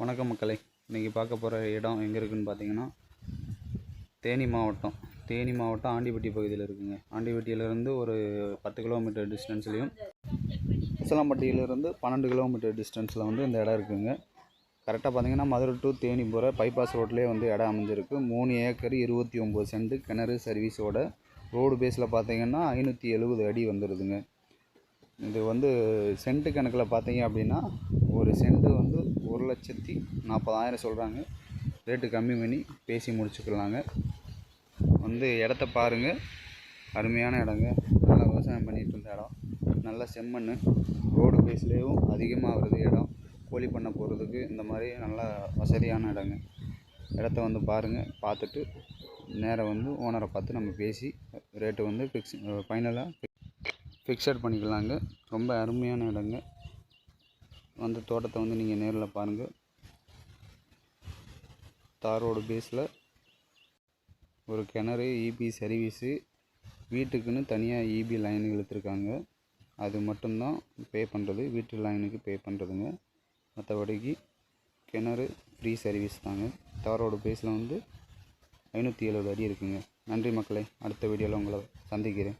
வணக்கம் மக்களை. இன்றைக்கி பார்க்க போகிற இடம் எங்கே இருக்குதுன்னு பார்த்தீங்கன்னா தேனி மாவட்டம். தேனி மாவட்டம் ஆண்டிப்பட்டி பகுதியில் இருக்குங்க. ஆண்டிப்பட்டியிலேருந்து ஒரு பத்து கிலோமீட்டர் டிஸ்டன்ஸ்லேயும் உசலம்பட்டியிலேருந்து பன்னெண்டு கிலோமீட்டர் டிஸ்டன்ஸில் வந்து இந்த இடம் இருக்குங்க. கரெக்டாக பார்த்தீங்கன்னா மதுரை டு தேனி போகிற பைபாஸ் ரோட்லேயே வந்து இடம் அமைஞ்சிருக்கு. மூணு ஏக்கர் இருபத்தி ஒம்பது சென்ட் கிணறு சர்வீஸோட ரோடு பேஸில் பார்த்தீங்கன்னா ஐநூற்றி எழுபது அடி வந்துடுதுங்க இது வந்து சென்ட்டு கணக்கில் பார்த்தீங்க அப்படின்னா ஒரு சென்ட்டு வந்து ஒரு லட்சத்தி நாற்பதாயிரம் சொல்கிறாங்க ரேட்டு கம்மி பண்ணி பேசி முடிச்சுக்கலாங்க. வந்து இடத்த பாருங்கள் அருமையான இடங்க. நல்லா விவசாயம் பண்ணிகிட்டு இருந்த இடம். நல்ல செம்மண் ரோடு பேஸ்லேயும் அதிகமாக வருது இடம். கோழி பண்ணை போகிறதுக்கு இந்த மாதிரி நல்ல வசதியான இடங்க. இடத்த வந்து பாருங்கள் பார்த்துட்டு நேராக வந்து ஓனரை பார்த்து நம்ம பேசி ரேட்டு வந்து ஃபிக்ஸ் ஃபைனலாக ஃபிக்ஸட் பண்ணிக்கலாங்க. ரொம்ப அருமையான இடங்க. வந்து தோட்டத்தை வந்து நீங்கள் நேரில் பாருங்கள் தாரோட பேஸில் ஒரு கிணறு இபி சர்வீஸு வீட்டுக்குன்னு தனியாக இபி லைன் இழுத்துருக்காங்க. அது மட்டும்தான் பே பண்ணுறது வீட்டு லைனுக்கு பே பண்ணுறதுங்க மற்றபடிக்கு கிணறு ஃப்ரீ சர்வீஸ் தாங்க. தாரோட பேஸில் வந்து ஐநூற்றி எழுபது அடி இருக்குங்க. நன்றி மக்களே. அடுத்த வீடியோவில் உங்களை சந்திக்கிறேன்.